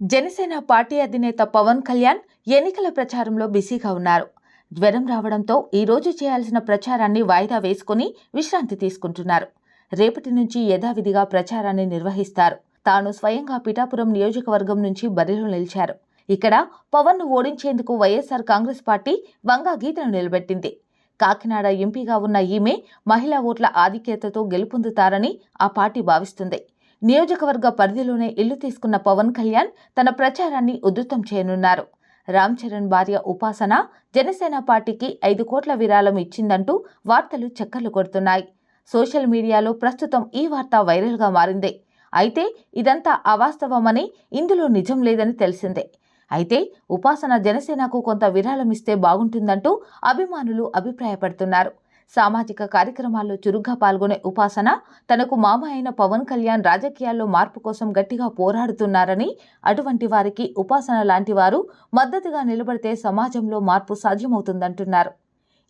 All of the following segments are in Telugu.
జనసేన పార్టీ అధినేత పవన్ కళ్యాణ్ ఎన్నికల ప్రచారంలో బిజీగా ఉన్నారు. జ్వరం రావడంతో ఈరోజు చేయాల్సిన ప్రచారాన్ని వాయిదా వేసుకుని విశ్రాంతి తీసుకుంటున్నారు. రేపటి నుంచి యథావిధిగా ప్రచారాన్ని నిర్వహిస్తారు. తాను స్వయంగా పిఠాపురం నియోజకవర్గం నుంచి బరిలో నిలిచారు. ఇక్కడ పవన్ను ఓడించేందుకు వైఎస్ఆర్ కాంగ్రెస్ పార్టీ వంగా గీతను నిలబెట్టింది. కాకినాడ ఎంపీగా ఉన్న ఈమె మహిళా ఓట్ల ఆధిక్యతతో గెలుపొందుతారని ఆ పార్టీ భావిస్తుంది. నియోజకవర్గ పరిధిలోనే ఇల్లు తీసుకున్న పవన్ కళ్యాణ్ తన ప్రచారాన్ని ఉధృతం చేయనున్నారు. రామ్ చరణ్ భార్య ఉపాసన జనసేన పార్టీకి ఐదు కోట్ల విరాళం ఇచ్చిందంటూ వార్తలు చక్కర్లు కొడుతున్నాయి. సోషల్ మీడియాలో ప్రస్తుతం ఈ వార్త వైరల్గా మారింది. అయితే ఇదంతా అవాస్తవమని ఇందులో నిజం లేదని తెలిసిందే. అయితే ఉపాసన జనసేనకు కొంత విరాళం ఇస్తే బాగుంటుందంటూ అభిమానులు అభిప్రాయపడుతున్నారు. సామాజిక కార్యక్రమాల్లో చురుగ్గా పాల్గొనే ఉపాసన తనకు మామ అయిన పవన్ కళ్యాణ్ రాజకీయాల్లో మార్పు కోసం గట్టిగా పోరాడుతున్నారని అటువంటి వారికి ఉపాసన లాంటి వారు మద్దతుగా నిలబడితే సమాజంలో మార్పు సాధ్యమవుతుందంటున్నారు.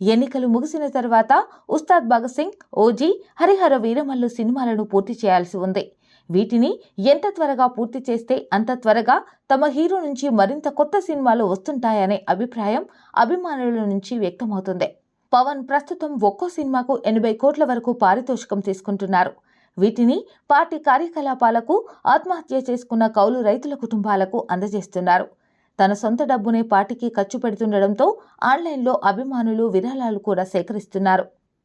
ఎన్నికలు ముగిసిన తర్వాత ఉస్తాద్ భగత్ సింగ్ ఓజీ హరిహర వీరమల్లు సినిమాలను పూర్తి చేయాల్సి ఉంది. వీటిని ఎంత త్వరగా పూర్తి చేస్తే అంత త్వరగా తమ హీరో నుంచి మరింత కొత్త సినిమాలు వస్తుంటాయనే అభిప్రాయం అభిమానుల నుంచి వ్యక్తమవుతుంది. పవన్ ప్రస్తుతం ఒక్కో సినిమాకు ఎనభై కోట్ల వరకు పారితోషికం తీసుకుంటున్నారు. వీటిని పార్టీ కార్యకలాపాలకు ఆత్మహత్య చేసుకున్న కౌలు రైతుల కుటుంబాలకు అందజేస్తున్నారు. తన సొంత డబ్బునే పార్టీకి ఖర్చు పెడుతుండడంతో ఆన్లైన్లో అభిమానులు విరాళాలు కూడా సేకరిస్తున్నారు.